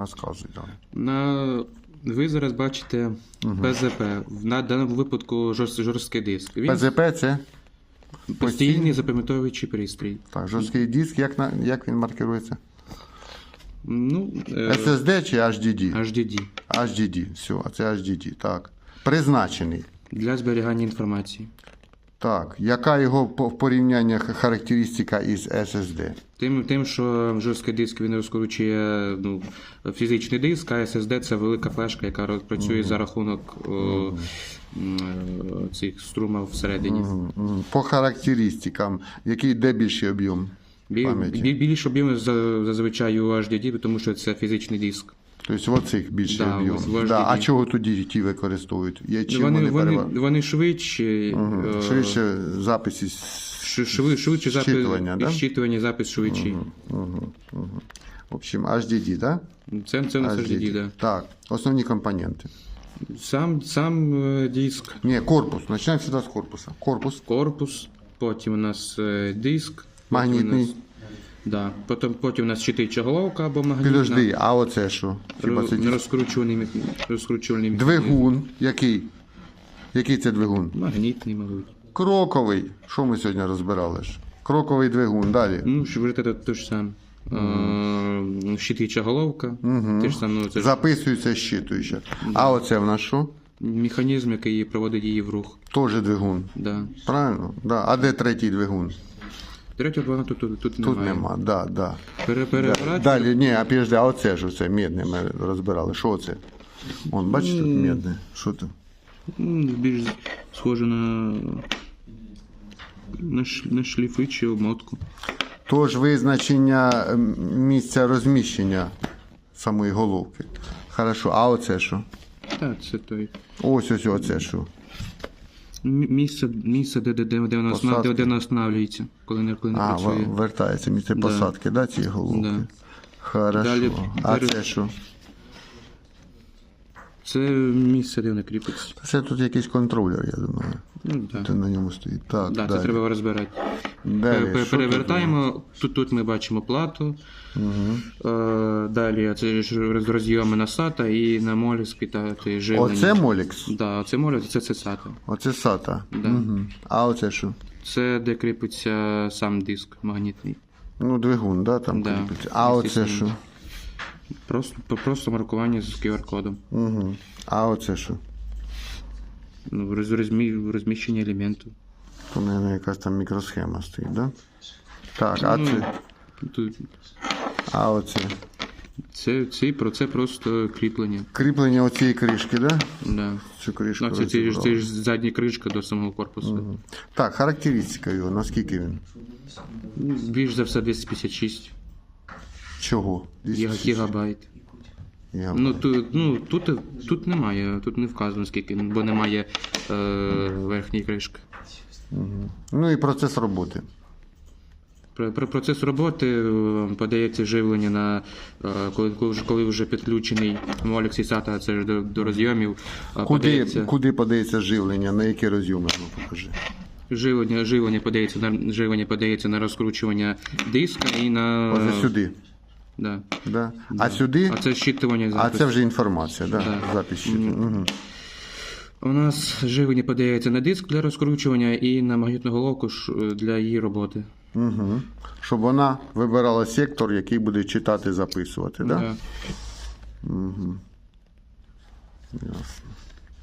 Розказуй там. На... Ви зараз бачите ПЗП. На даному випадку жорст... жорсткий диск. Він ПЗП це постійний запам'ятовуючий пристрій. так, жорсткий диск, як, на, як він маркирується? Ну, е, SSD чи HDD? HDD. HDD, все, а це HDD, так. Призначений. Для зберігання інформації. Так, яка його в порівняннях характеристика із SSD? Тим, тим, що жорсткий диск він розкручує ну, фізичний диск, а SSD це велика флешка, яка працює за рахунок о, е, цих струмів всередині. М, По характеристикам, який де більший об'єм Бі, пам'яті? бі, більш об'ємно за- зазвичай у HDD, тому що це фізичний диск. Тобто в оцих більший Да, об'єм. Да. А чого тоді ті використовують? Є чим вони, вони, вони, вони е, Швидше записи. ш- шви- швидше запис, Щитування, да? щитування, запис швидший. В общем, HDD, так? Це, це у нас HDD, да. Так, основні компоненти. Сам, сам е, диск, Ні, корпус. Почнемо сюди з корпуса. Корпус. корпус, потім у нас е, диск. Магнітний. Да. потім, потім у нас щитича головка або магнітна. Підожди, а оце що? Хіба це Ро- Розкручуваний. Двигун. Який? Який це двигун? Магнітний, мабуть. Кроковий. Що ми сьогодні розбирали ж? Кроковий двигун. Далі. Ну, що вже це те ж саме. Е, Щитича головка. Те ж саме, ну, це ж Записується щитуюча. А оце в нас що? механізм, який проводить її в рух. Теж двигун. Да. Правильно? Да. А де третій двигун? Третього плану тут, тут, тут Тут немає. нема. Да, да. Пере, перебирати. Далі, ні, а підожди, а оце ж оце медне ми розбирали. Що це? Вон, бачите, тут медне. Що? Ну, більш схоже на, на, ш, на шліфи чи обмотку. Тож визначення місця розміщення самої головки. Хорошо, а оце що? Так, це той. Ось ось оце що. Місце, місце де, де, де, де, вона, осна- Посадки. де, де вона останавлюється, коли не, коли не А, працює. в- вертається місце посадки, да, ці голубки? Да. Хорошо. Далі а пере- це що? Це місце, де вона кріпиться. Це тут якийсь контролер, я думаю. Ну, да. Ти на ньому стоїть. Так, Да, це далі. треба розбирати. Далі, нас? Перевертаємо. Тут, тут ми бачимо плату. Е, далі це ж розйоми на SATA і на моліск питати живлення. Оце Молікс? Да, це моліск, це, це SATA. Оце SATA. Да. Угу. А оце що? Це де кріпиться сам диск магнітний. Ну, двигун, да, там Да. кріпиться. А оце що? Просто, просто маркування з QR-кодом. Угу. А оце що? Ну, роз, розмі, розміщення елементу. У мене якась там мікросхема стоїть, да? Так, а Ну, це? А оце? це, це, про це просто кріплення. Кріплення оцієї кришки, да? Да. Цю кришку Ну, це, це, ж- це ж задня кришка до самого корпусу. Так, характеристика його, наскільки він? Більш за все 256 Чого? гіга- гігабайт. Я- Ну, тут, ну, тут, тут немає, тут не вказано скільки, бо немає е, верхньої кришки. Ну і процес роботи. Про, про процес роботи е, подається живлення на е, коли, коли, вже, коли вже підключений Molex і це ж до, до розйомів. е, Куди, подається, куди подається живлення, на які розйоми? Ну, покажи. живлення, живлення подається на живлення подається на розкручування диска і на Оце сюди. Да. Да? А сюди? А це щитування А це вже інформація, да? Да. запис щиту. Угу. У нас живлення подається на диск для розкручування і на магнітну головку ж, е, для її роботи. Угу. Щоб вона вибирала сектор, який буде читати, записувати, да? Да. Ясно.